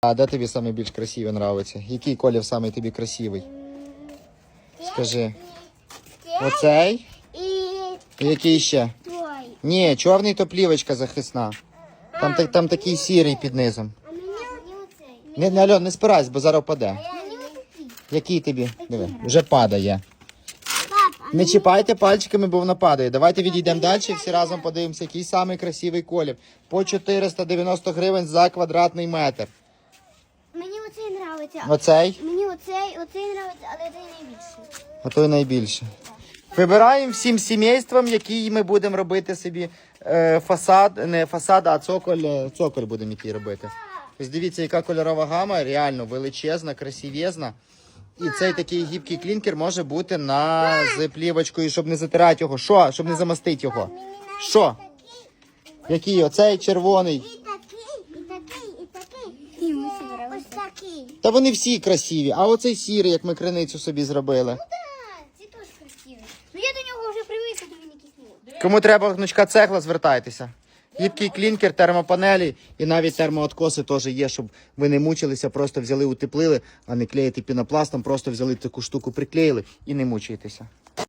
А де тобі саме більш красивий нравиться? Який колір саме тобі красивий? Скажи. Оцей? І Який ще? Ні, чорний то плівочка захисна. Там, та- там такий сірий під низом. Не, не, Альон, не спирайся, бо зараз впаде. Який тобі? Диви, вже падає. Не чіпайте пальчиками, бо вона падає. Давайте відійдемо далі і всі разом подивимося, який самий красивий колір. По 490 гривень за квадратний метр. Оцей нравиться. Оцей, Мені оцей, оцей нравиться, але цей найбільший. а той найбільше. Вибираємо всім сімействам, який ми будемо робити собі е, фасад, не фасад, а цоколь, е, цоколь будемо який робити. Ось дивіться, яка кольорова гама, реально величезна, красивезна. І цей такий гібкий клінкер може бути на з плівочкою, щоб не затирати його. Що? Щоб не замастити його. Що? Який? Оцей червоний. І такий, і такий, і такий. Йому всі нравиться. Ось такий. Та вони всі красиві. А оцей сірий, як ми криницю собі зробили. Так, ці теж красиві. Ну я до нього вже привикла, то він якийсь Кому треба гнучка цегла, звертайтеся. Гібкий клінкер, термопанелі і навіть термооткоси теж є, щоб ви не мучилися, просто взяли, утеплили, а не клеїти пінопластом, просто взяли таку штуку, приклеїли і не мучаєтеся.